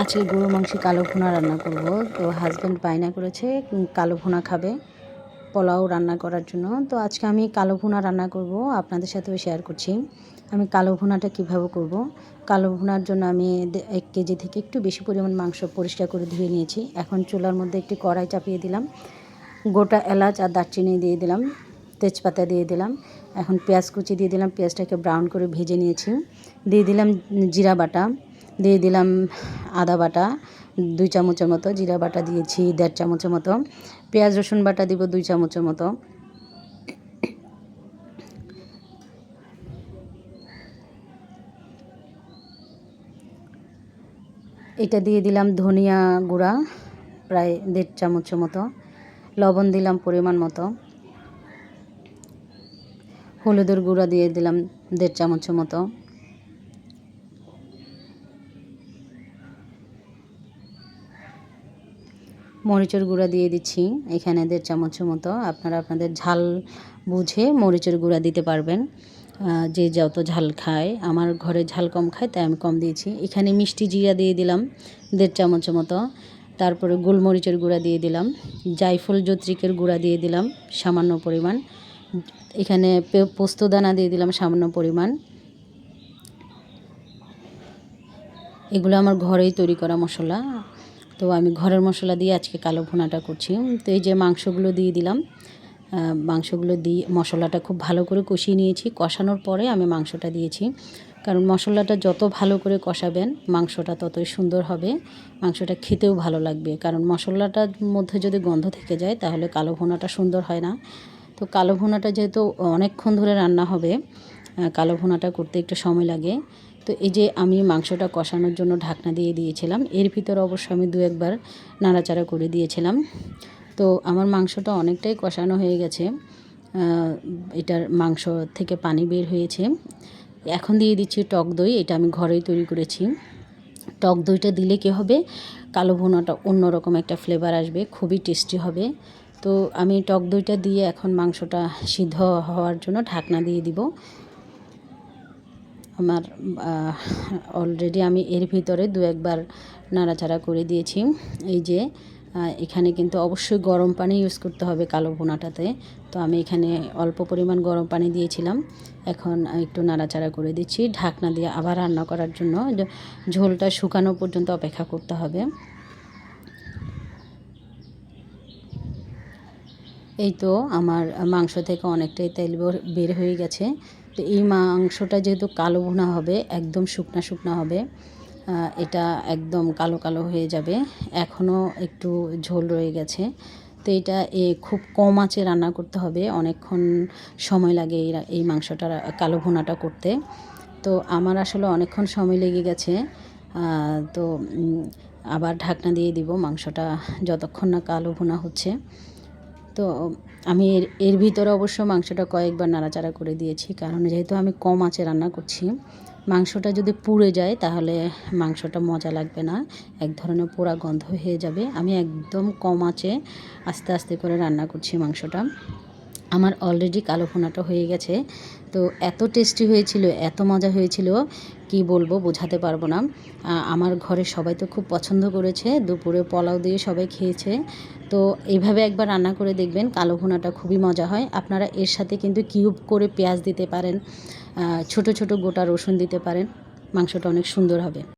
আজকে গরু মাংসে কালো ভুনা রান্না করব। তো হাজব্যান্ড বায়না করেছে কালো ভুনা খাবে, পোলাও রান্না করার জন্য। তো আজকে আমি কালো ভুনা রান্না করব, আপনাদের সাথেও শেয়ার করছি। আমি কালো ভুনাটা কীভাবে করব? কালো ভুনার জন্য আমি এক কেজি থেকে একটু বেশি পরিমাণ মাংস পরিষ্কার করে ধুয়ে নিয়েছি। এখন চুলার মধ্যে একটি কড়াই চাপিয়ে দিলাম। গোটা এলাচ আর দারচিনি দিয়ে দিলাম, তেজপাতা দিয়ে দিলাম। এখন পেঁয়াজ কুচি দিয়ে দিলাম, পেঁয়াজটাকে ব্রাউন করে ভেজে নিয়েছি। দিয়ে দিলাম জিরা বাটা। দিয়ে দিলাম আদা বাটা, দুই চামচের মতো জিরা বাটা দিয়েছি, দেড় চামচের মতো। পেঁয়াজ, রসুন বাটা দিব দুই চামচের মতো। এটা দিয়ে দিলাম ধনিয়া গুঁড়া, প্রায় দেড় চামচের মতো। লবণ দিলাম পরিমাণ মতো। হলুদের গুঁড়া দিয়ে দিলাম দেড় চামচের মতো। মরিচের গুঁড়া দিয়ে দিচ্ছি। এখানে দেড় চামচের মতো। আপনারা আপনাদের ঝাল বুঝে মরিচের গুঁড়া দিতে পারবেন। যে যত ঝাল খায়। আমার ঘরে ঝাল কম খায়, তাই আমি কম দিয়েছি। এখানে মিষ্টি জিরা দিয়ে দিলাম দেড় চামচের মতো। তারপরে গোলমরিচের গুঁড়া দিয়ে দিলাম। জায়ফল জত্রিকের গুঁড়া দিয়ে দিলাম সামান্য পরিমাণ। এখানে পোস্তদানা দিয়ে দিলাম সামান্য পরিমাণ। এগুলো আমার ঘরেই তৈরি করা মশলা। তো আমি ঘরের মশলা দিয়ে আজকে কালো ভুনাটা করছি। তো এই যে মাংসগুলো দিয়ে দিলাম মাংসগুলো দিয়ে মশলাটা খুব ভালো করে কষিয়ে নিয়েছি। কষানোর পরে আমি মাংসটা দিয়েছি। কারণ মশলাটা যত ভালো করে কষাবেন, মাংসটা ততই সুন্দর হবে। মাংসটা খেতেও ভালো লাগবে। কারণ মশলাটার মধ্যে যদি গন্ধ থেকে যায়, তাহলে কালো ভুনাটা সুন্দর হয় না। তো কালো ভুনাটা যেহেতু অনেকক্ষণ ধরে রান্না হবে কালো ভুনাটা করতে একটু সময় লাগে। তো এই যে আমি মাংসটা কষানোর জন্য ঢাকনা দিয়ে দিয়েছিলাম, এর ভিতরে অবশ্য আমি দু একবার নাড়াচাড়া করে দিয়েছিলাম। তো আমার মাংসটা অনেকটাই কষানো হয়ে গেছে এটার মাংস থেকে পানি বের হয়েছে। এখন দিয়ে দিচ্ছি টক দই, এটা আমি ঘরেই তৈরি করেছি। টক দইটা দিলে কী হবে? কালো ভুনাটা অন্যরকম একটা ফ্লেভার আসবে, খুবই টেস্টি হবে। তো আমি টক দইটা দিয়ে এখন মাংসটা সিদ্ধ হওয়ার জন্য ঢাকনা দিয়ে দিব। আমার অলরেডি আমি এর ভিতরে দু একবার নাড়াচাড়া করে দিয়েছি। এই যে এখানে কিন্তু অবশ্যই গরম পানি ইউজ করতে হবে কালো ভুনাটাতে। তো আমি এখানে অল্প পরিমাণ গরম পানি দিয়েছিলাম। এখন একটু নাড়াচাড়া করে দিচ্ছি। ঢাকনা দিয়ে আবার রান্না করার জন্য ঝোলটা শুকানো পর্যন্ত অপেক্ষা করতে হবে। এই তো আমার মাংস থেকে অনেকটাই তেল বের- হয়ে গেছে। তো এই মাংসটা যেহেতু কালো ভুনা হবে, একদম শুকনা শুকনা হবে এটা একদম কালো কালো হয়ে যাবে। এখনও একটু ঝোল রয়ে গেছে। তো এটা এ খুব কম আঁচে রান্না করতে হবে, অনেকক্ষণ সময় লাগে এই এই মাংসটা কালো ভুনাটা করতে। তো আমার আসলে অনেকক্ষণ সময় লেগে গেছে তো আবার ঢাকনা দিয়ে দিব মাংসটা যতক্ষণ না কালো ভুনা হচ্ছে। তো আমি এর এর ভিতরে অবশ্য মাংসটা কয়েকবার নাড়াচাড়া করে দিয়েছি। কারণ যেহেতু আমি কম আঁচে রান্না করছি, মাংসটা যদি পুড়ে যায় তাহলে মাংসটা মজা লাগবে না। এক ধরনের পোড়া গন্ধ হয়ে যাবে। আমি একদম কম আঁচে আস্তে আস্তে করে রান্না করছি মাংসটা। আমার অলরেডি কালো ভুনাটা হয়ে গেছে। তো এত টেস্টি হয়েছিল, এত মজা হয়েছিল, কি বলব বোঝাতে পারব না। আমার ঘরে সবাই তো খুব পছন্দ করেছে, দুপুরে পোলাও দিয়ে সবাই খেয়েছে। তো এইভাবে একবার রান্না করে দেখবেন, কালো ভুনাটা খুবই মজা হয়। আপনারা এর সাথে কিন্তু কিউব করে পেঁয়াজ দিতে পারেন ছোট ছোট গোটা রসুন দিতে পারেন, মাংসটা অনেক সুন্দর হবে।